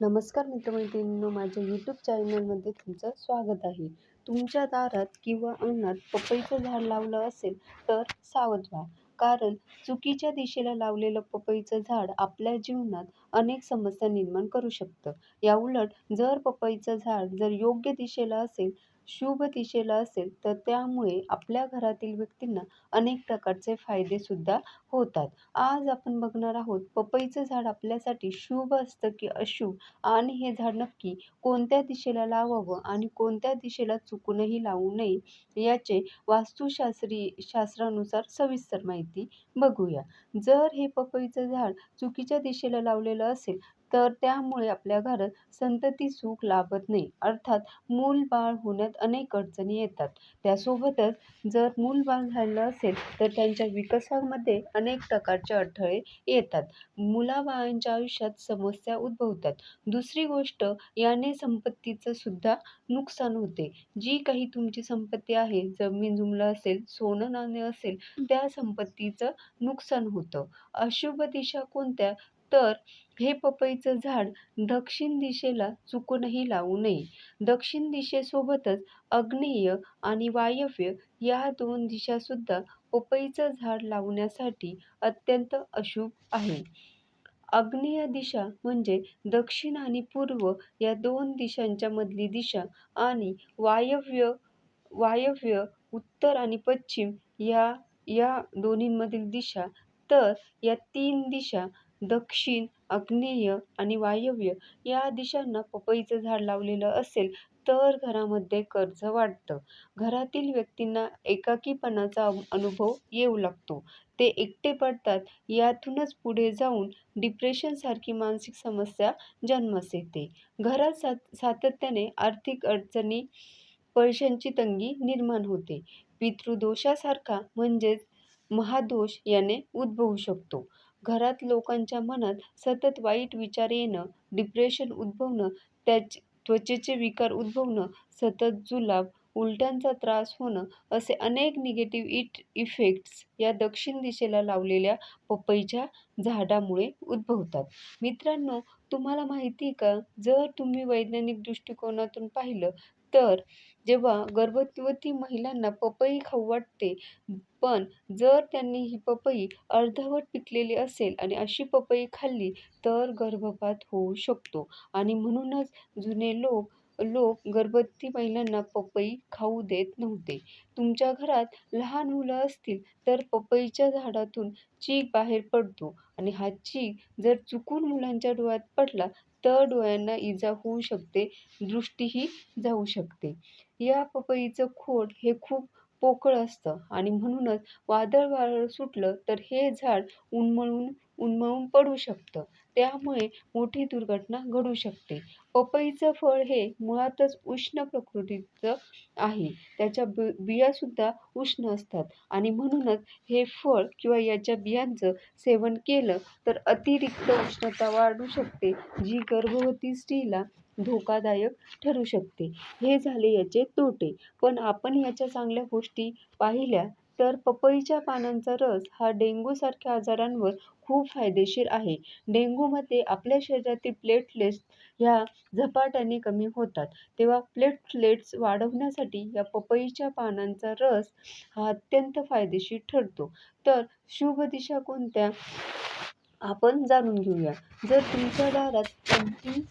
नमस्कार मित्रमैत्रिणींनो माझ्या यूट्यूब चॅनलमध्ये तुमचं स्वागत आहे. तुमच्या दारात किंवा अंगणात पपईचं झाड लावलं असेल तर सावध व्हा. कारण चुकीच्या दिशेला लावलेलं पपईचं झाड आपल्या जीवनात अनेक समस्या निर्माण करू शकतं. याउलट जर पपईचं झाड जर योग्य दिशेला असेल शुभ दिशेला असेल तर त्यामुळे आपल्या घरातील व्यक्तींना अनेक प्रकारचे फायदेसुद्धा होतात. आज आपण बघणार आहोत पपईचं झाड आपल्यासाठी शुभ असतं की अशुभ? आणि हे झाड नक्की कोणत्या दिशेला लावावं आणि कोणत्या दिशेला चुकूनही लावू नये याचे वास्तुशास्त्री शास्त्रानुसार सविस्तर माहिती बघूया. जर हे पपईचं झाड चुकीच्या दिशेला लावलेलं असेल तर त्यामुळे आपल्या घरात संतती सुख लाभत नाही. अर्थात मूल बाळ होण्यात अनेक अडचणी येतात. त्यासोबतच जर मूल बाळ झालं असेल तर त्यांच्या विकासामध्ये अनेक प्रकारचे अडथळे येतात. मुलाबाळांच्या आयुष्यात समस्या उद्भवतात. दुसरी गोष्ट याने संपत्तीचं सुद्धा नुकसान होते. जी काही तुमची संपत्ती आहे जमीन जुमलं असेल सोनं नाणं असेल त्या संपत्तीचं नुकसान होतं. अशुभ दिशा कोणत्या? तर हे पपईचं झाड दक्षिण दिशेला चुकूनही लावू नये. दक्षिण दिशेसोबतच आग्नेय आणि वायव्य या दोन दिशासुद्धा पपईचं झाड लावण्यासाठी अत्यंत अशुभ आहे. आग्नेय दिशा म्हणजे दक्षिण आणि पूर्व या दोन दिशांच्या मधली दिशा आणि वायव्य वायव्य उत्तर आणि पश्चिम या या दोन्हींमधील दिशा. तर या तीन दिशा दक्षिण आग्नेय आणि वायव्य या दिशांना पपईचं झाड लावलेलं असेल तर घरामध्ये कर्ज वाढतं. घरातील व्यक्तींना एकाकीपणाचा अनुभव येऊ लागतो. ते एकटे पडतात. यातूनच पुढे जाऊन डिप्रेशनसारखी मानसिक समस्या जन्मास येते. घरात सात सातत्याने आर्थिक अडचणी पैशांची तंगी निर्माण होते. पितृदोषासारखा म्हणजेच महादोष याने उद्भवू शकतो. घरात लोकांच्या मनात सतत वाईट विचार येणं डिप्रेशन उद्भवणं त्याच त्वचेचे विकार उद्भवणं सतत जुलाब उलट्यांचा त्रास होणं असे अनेक निगेटिव्ह इट इफेक्ट्स या दक्षिण दिशेला लावलेल्या पपईच्या झाडामुळे उद्भवतात. मित्रांनो तुम्हाला माहिती आहे का? जर तुम्ही वैज्ञानिक दृष्टिकोनातून पाहिलं तर जेव्हा गर्भवती महिलांना पपई खाऊ वाटते पण जर त्यांनी ही पपई अर्धवट पिकलेली असेल आणि अशी पपई खाल्ली तर गर्भपात होऊ शकतो. आणि म्हणूनच जुने लोक लोक गर्भवती महिलांना पपई खाऊ देत नव्हते. तुमच्या घरात लहान मुलं असतील तर पपईच्या झाडातून चीक बाहेर पडतो आणि हा चीक जर चुकून मुलांच्या डोळ्यात पडला तर डोळ्यांना इजा होऊ शकते दृष्टीही जाऊ शकते. या पपईचं खोड हे खूप पोकळ असतं आणि म्हणूनच वादळ वारं सुटलं तर हे झाड उन्मळून उन्मळून पडू शकतं. त्यामुळे मोठी दुर्घटना घडू शकते. पपईचं फळ हे मुळातच उष्ण प्रकृतीचं आहे. त्याच्या ब बियासुद्धा उष्ण असतात. आणि म्हणूनच हे फळ किंवा याच्या बियांचं सेवन केलं तर अतिरिक्त उष्णता वाढू शकते जी गर्भवती स्त्रीला धोकादायक ठरू शकते. हे झाले याचे तोटे. पण आपण याच्या चांगल्या गोष्टी पाहिल्या तर पपईच्या पानांचा रस हा डेंग्यूसारख्या आजारांवर खूप फायदेशीर आहे. डेंग्यूमध्ये आपल्या शरीरातील प्लेटलेट्स ह्या झपाट्याने कमी होतात. तेव्हा प्लेटलेट्स वाढवण्यासाठी या पपईच्या पानांचा रस हा अत्यंत फायदेशीर ठरतो. तर शुभ दिशा कोणत्या? आपण जाणून घेऊया. जर तुमच्या दारात अगदी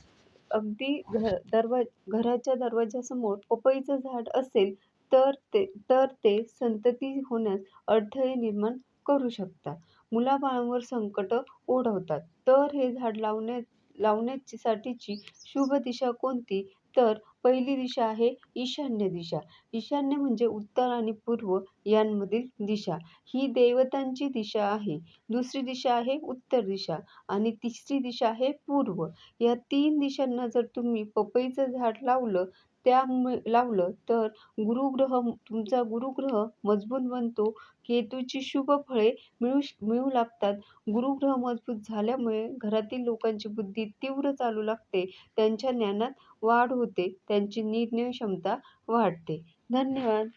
अगदी घर दरवा घराच्या दरवाजासमोर पपईचं झाड असेल तर ते तर ते संतती होण्यास अडथळे निर्माण करू शकतात. मुलाबाळांवर संकट ओढवतात. तर हे झाड लावण्या लावण्यासाठीची शुभ दिशा कोणती? तर पहिली दिशा आहे ईशान्य दिशा. ईशान्य म्हणजे उत्तर आणि पूर्व यांमधील दिशा. ही देवतांची दिशा आहे. दुसरी दिशा आहे उत्तर दिशा आणि तिसरी दिशा आहे पूर्व. या तीन दिशांना जर तुम्ही पपईचं झाड लावलं त्यामुळे लावलं तर गुरुग्रह तुमचा गुरुग्रह मजबूत बनतो. केतूची शुभ फळे मिळू मिळू लागतात. गुरुग्रह मजबूत झाल्यामुळे घरातील लोकांची बुद्धी तीव्र चालू लागते. त्यांच्या ज्ञानात वाढ होते. त्यांची निर्णय क्षमता वाढते. धन्यवाद.